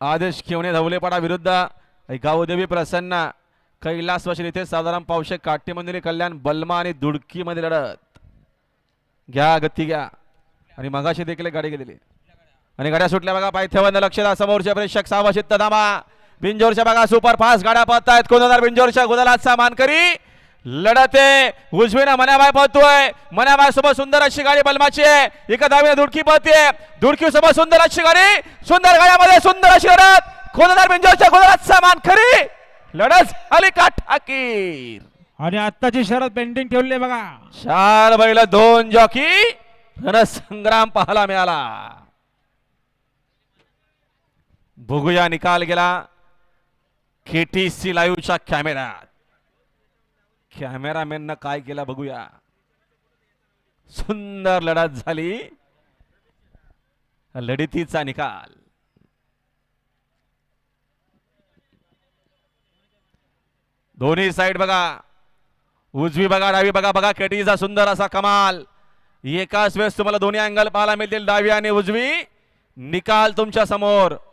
आदेश खेवणे धवलेपाडा विरुद्ध. गावदेवी प्रसन्न. कैलास वशील इथे साधारण पावशे काठी मंदिरी कल्याण बलमा आणि दुडकीमध्ये लढत. घ्या गती घ्या. आणि मगाशी देखील गाडी गेलेली. आणि गाड्या सुटल्या बघा पायथ्यावर लक्ष द्या. समोरचे प्रेक्षक सावशित तदामा बिंजोरच्या बघा सुपर फास्ट गाड्या पळतायत. कोणाला बिंजोरच्या गुदलाचा मानकरी लढते उजवीनं मनाबाई पळतोय मनाबाई सोबत सुंदर अशी गाडी बलमाची आहे. एका दावीने दुडकी पळते दुडकी सोबत सुंदर अशी गाडी. सुंदर गाड्यामध्ये सुंदर अशी लढत. कोणाला बिंजोरच्या गुदलाचा मानकरी लढत झाली काठाकीर आणि आत्ताची शरद पेंटिंग ठेवली बघा. चार बैल दोन जॉकी. रणसंग्राम पाहायला मिळाला. बघूया निकाल गेला. केटीसी लाईव्हच्या कॅमेऱ्यात कॅमेरामॅननं काय केलं बघूया. सुंदर लढत झाली. लढतीचा निकाल. दोन्ही साइड बघा. उजवी बघा डावी बघा बघा केटीचा सुंदर असा कमाल. एकाच वेळेस तुम्हाला दोन्ही अँगल पाहायला मिळतील. डावी आणि उजवी. निकाल तुमच्यासमोर.